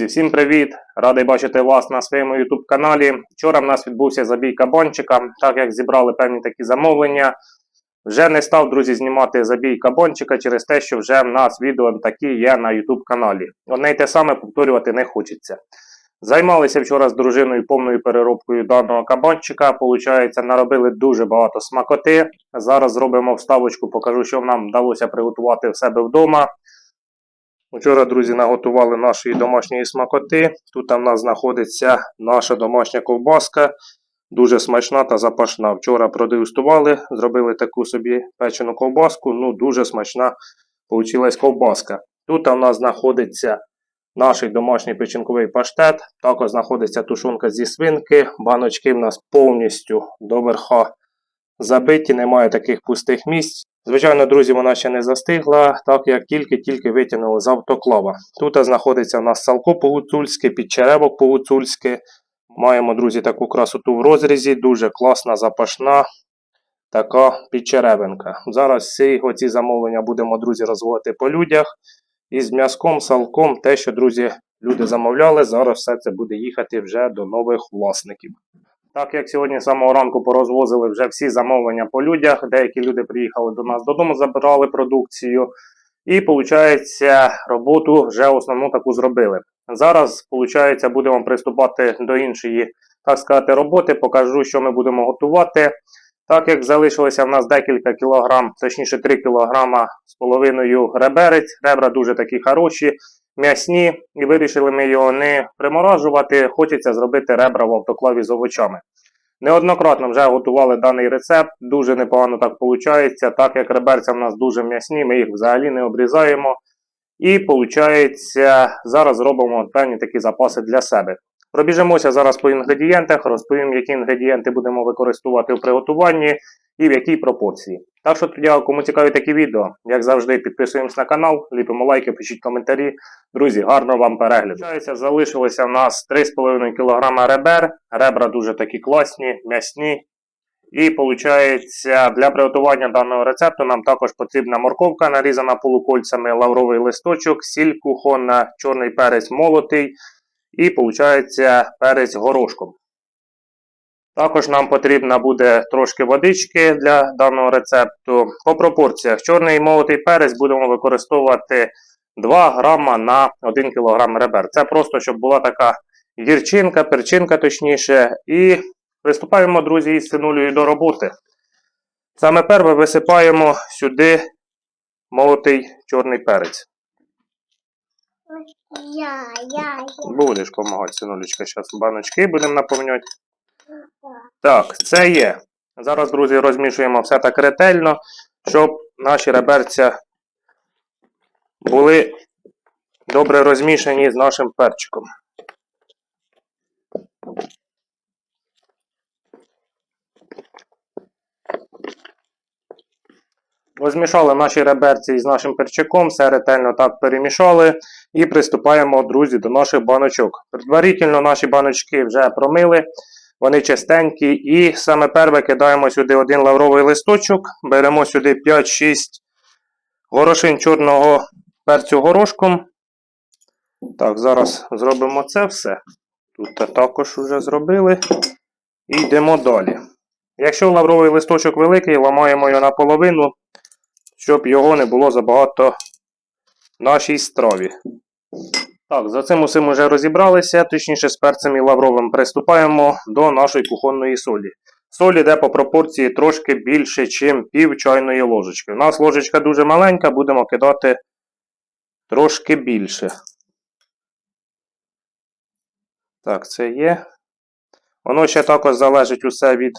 Друзі, всім привіт! Радий бачити вас на своєму YouTube каналі. Вчора в нас відбувся забій кабанчика, так як зібрали певні такі замовлення. Вже не став, друзі, знімати забій кабанчика через те, що вже в нас відео такі є на YouTube каналі. Одне й те саме повторювати не хочеться. Займалися вчора з дружиною повною переробкою даного кабанчика. Получається, наробили дуже багато смакоти. Зараз зробимо вставочку, покажу, що нам вдалося приготувати в себе вдома. Вчора, друзі, наготували нашої домашньої смакоти. Тут в нас знаходиться наша домашня ковбаска. Дуже смачна та запашна. Вчора продегустували, зробили таку собі печену ковбаску. Ну, дуже смачна вийшла ковбаска. Тут у нас знаходиться наш домашній печінковий паштет. Також знаходиться тушонка зі свинки. Баночки в нас повністю до верха забиті, немає таких пустих місць. Звичайно, друзі, вона ще не застигла, так як тільки-тільки витягнули з автоклава. Тут знаходиться у нас салко по-гуцульськи, підчеревок по-гуцульськи. Маємо, друзі, таку красоту в розрізі, дуже класна, запашна така підчеревинка. Зараз всі ці замовлення будемо, друзі, розводити по людях. І з м'язком, салком, те, що, друзі, люди замовляли, зараз все це буде їхати вже до нових власників. Так як сьогодні з самого ранку порозвозили вже всі замовлення по людях, деякі люди приїхали до нас додому, забирали продукцію. І, виходить, роботу вже основну таку зробили. Зараз, виходить, будемо приступати до іншої, так сказати, роботи. Покажу, що ми будемо готувати. Так як залишилося в нас декілька кілограм, точніше 3 кілограма з половиною реберець. Ребра дуже такі хороші, м'ясні, і вирішили ми його не приморажувати. Хочеться зробити ребра в автоклаві з овочами. Неоднократно вже готували даний рецепт, дуже непогано так виходить, так як реберця в нас дуже м'ясні, ми їх взагалі не обрізаємо. І виходить, зараз робимо певні такі запаси для себе. Пробіжимося зараз по інгредієнтах, розповім, які інгредієнти будемо використовувати в приготуванні і в якій пропорції. Так що тоді, кому цікаві такі відео, як завжди, підписуємось на канал, ліпимо лайки, пишіть коментарі. Друзі, гарного вам перегляду. Залишилося в нас 3,5 кг ребер. Ребра дуже такі класні, м'ясні. І виходить, для приготування даного рецепту нам також потрібна морковка, нарізана полукольцями, лавровий листочок, сіль кухонна, чорний перець молотий і виходить перець горошком. Також нам потрібна буде трошки водички для даного рецепту. По пропорціях чорний молотий перець будемо використовувати 2 грама на 1 кг ребер. Це просто, щоб була така гірчинка, перчинка точніше. І приступаємо, друзі, із синулею до роботи. Саме перше висипаємо сюди молотий чорний перець. Я, я, я. Будеш допомагати, синулечка, зараз баночки будемо наповнювати. Так, це є. Зараз, друзі, розмішуємо все так ретельно, щоб наші реберця були добре розмішані з нашим перчиком. Розмішали наші реберці з нашим перчиком, все ретельно так перемішали і приступаємо, друзі, до наших баночок. Предварительно наші баночки вже промили. Вони чистенькі. І саме перше кидаємо сюди один лавровий листочок, беремо сюди 5-6 горошин чорного перцю горошком. Так, зараз зробимо це все. Тут також вже зробили. І йдемо далі. Якщо лавровий листочок великий, ламаємо його наполовину, щоб його не було забагато нашій страві. Так, за цим усім вже розібралися, точніше з перцем і лавровим приступаємо до нашої кухонної солі. Соль йде по пропорції трошки більше, ніж пів чайної ложечки. У нас ложечка дуже маленька, будемо кидати трошки більше. Так, це є. Воно ще також залежить усе від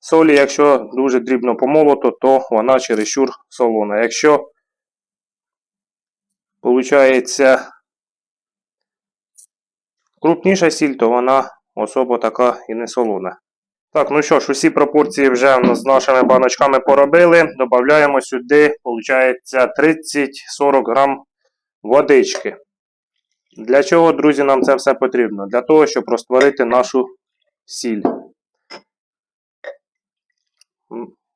солі. Якщо дуже дрібно помолото, то вона чересчур солона. Якщо, виходить, Крупніша сіль, то вона особо така і не солона. Так, ну що ж, усі пропорції вже з нашими баночками поробили. Додаємо сюди, виходить, 30-40 грам водички. Для чого, друзі, нам це все потрібно? Для того, щоб розтворити нашу сіль.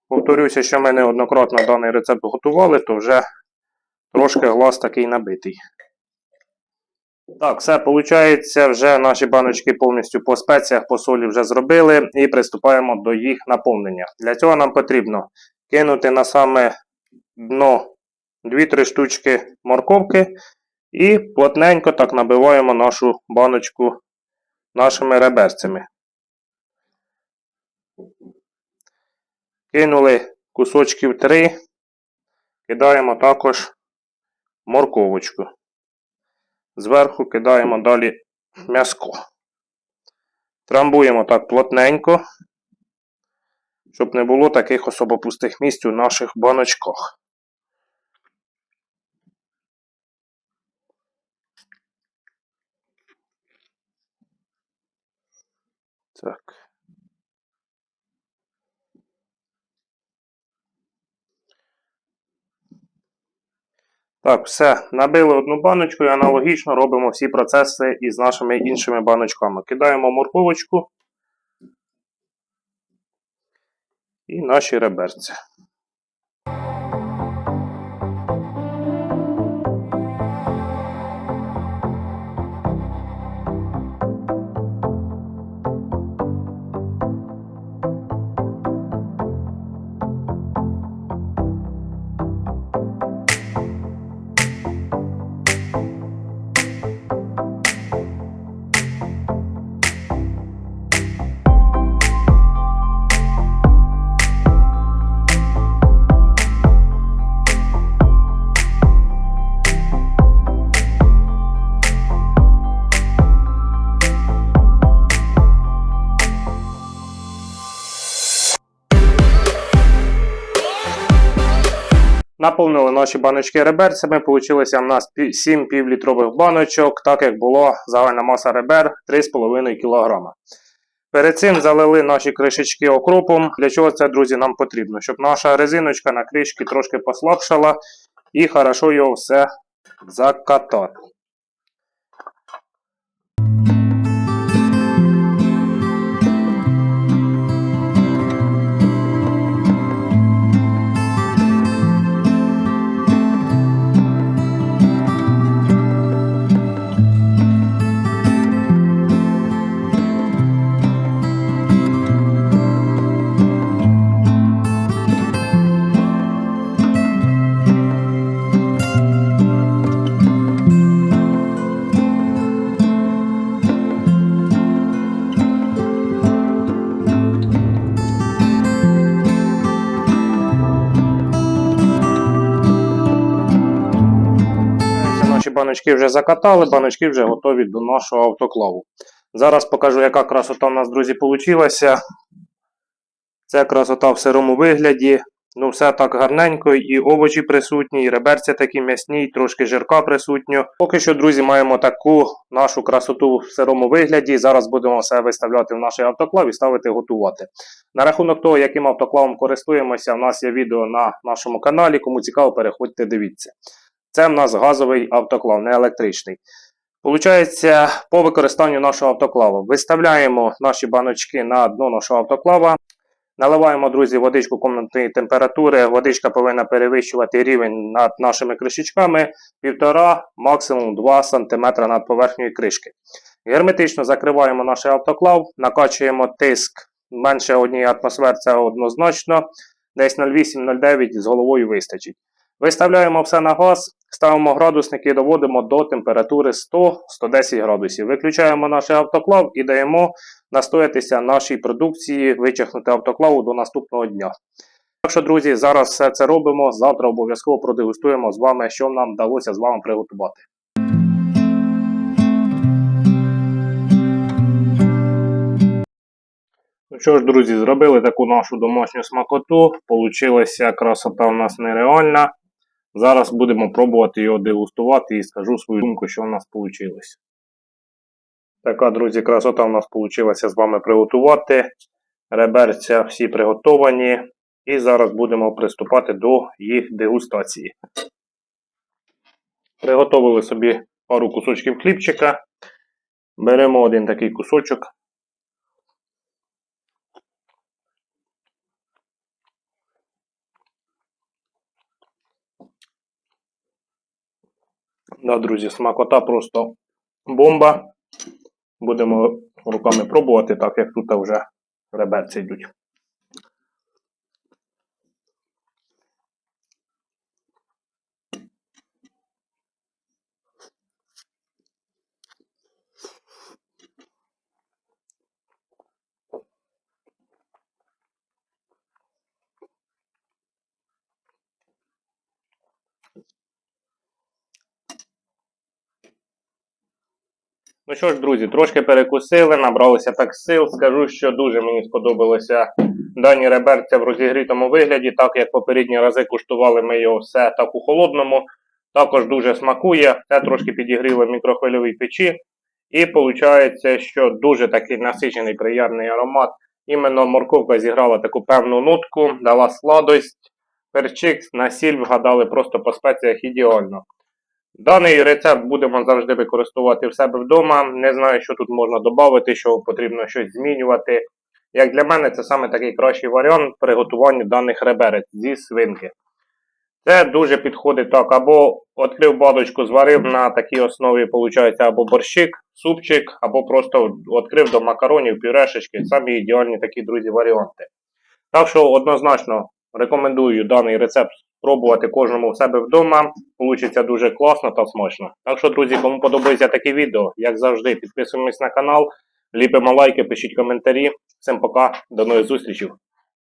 Повторюся, що ми неоднократно даний рецепт готували, то вже трошки глаз такий набитий. Так, все, виходить, вже наші баночки повністю по спеціях, по солі вже зробили і приступаємо до їх наповнення. Для цього нам потрібно кинути на саме дно 2-3 штучки морковки і плотненько так набиваємо нашу баночку нашими реберцями. Кинули кусочків 3, кидаємо також морковочку. Зверху кидаємо далі м'яско. Трамбуємо так плотненько, щоб не було таких особо пустих місць у наших баночках. Так. Так, все. Набили одну баночку і аналогічно робимо всі процеси із нашими іншими баночками. Кидаємо морковочку і наші реберці. Наповнили наші баночки реберцями. Получилося в нас 7 півлітрових баночок, так як була загальна маса ребер 3,5 кг. Перед цим залили наші кришечки окропом. Для чого це, друзі, нам потрібно? Щоб наша резиночка на кришки трошки послабшала і хорошо його все закатати. Наші баночки вже закатали, баночки вже готові до нашого автоклаву. Зараз покажу, яка красота у нас, друзі, вийшла. Це красота в сирому вигляді. Ну, все так гарненько, і овочі присутні, і реберця такі м'ясні, і трошки жирка присутньо. Поки що, друзі, маємо таку нашу красоту в сирому вигляді. Зараз будемо все виставляти в наш автоклав і ставити готувати. На рахунок того, яким автоклавом користуємося, у нас є відео на нашому каналі. Кому цікаво, переходьте, дивіться. Це в нас газовий автоклав, не електричний. Получається, по використанню нашого автоклаву виставляємо наші баночки на дно нашого автоклава. Наливаємо, друзі, водичку комнатної температури. Водичка повинна перевищувати рівень над нашими кришечками 1,5, максимум 2 см над поверхнею кришки. Герметично закриваємо наш автоклав, накачуємо тиск менше 1 атмосфер, це однозначно. Десь 0,8-0,9 з головою вистачить. Виставляємо все на газ, ставимо градусники і доводимо до температури 100-110 градусів. Виключаємо наш автоклав і даємо настоятися нашій продукції, вичахнути автоклаву до наступного дня. Так що, друзі, зараз все це робимо. Завтра обов'язково продегустуємо з вами, що нам вдалося з вами приготувати. Ну що ж, друзі, зробили таку нашу домашню смакоту. Получилася красота у нас нереальна. Зараз будемо пробувати його дегустувати і скажу свою думку, що в нас вийшло. Така, друзі, красота у нас вийшла з вами приготувати. Реберця всі приготовані. І зараз будемо приступати до їх дегустації. Приготовили собі пару кусочків хлібчика. Беремо один такий кусочок. Да, друзі, смакота просто бомба. Будемо руками пробувати, так як тут вже реберці йдуть. Ну що ж, друзі, трошки перекусили, набралося так сил. Скажу, що дуже мені сподобалося дані реберця в розігрітому вигляді, так як попередні рази куштували ми його все так у холодному. Також дуже смакує. Це трошки підігріло в мікрохвильовій печі. І виходить, що дуже такий насичений, приємний аромат. Іменно морковка зіграла таку певну нотку, дала сладость, перчик на сіль вгадали просто по спеціях ідеально. Даний рецепт будемо завжди використовувати в себе вдома. Не знаю, що тут можна додати, що потрібно щось змінювати. Як для мене, це саме такий кращий варіант приготування даних реберець зі свинки. Це дуже підходить так, або відкрив баночку, зварив на такій основі, виходить, або борщик, супчик, або просто відкрив до макаронів, пюрешечки. Самі ідеальні такі, друзі, варіанти. Так що однозначно рекомендую даний рецепт спробувати кожному в себе вдома. Получиться дуже класно та смачно. Так що, друзі, кому подобається таке відео, як завжди, підписуємось на канал, ліпимо лайки, пишіть коментарі. Всім пока, до нових зустрічей.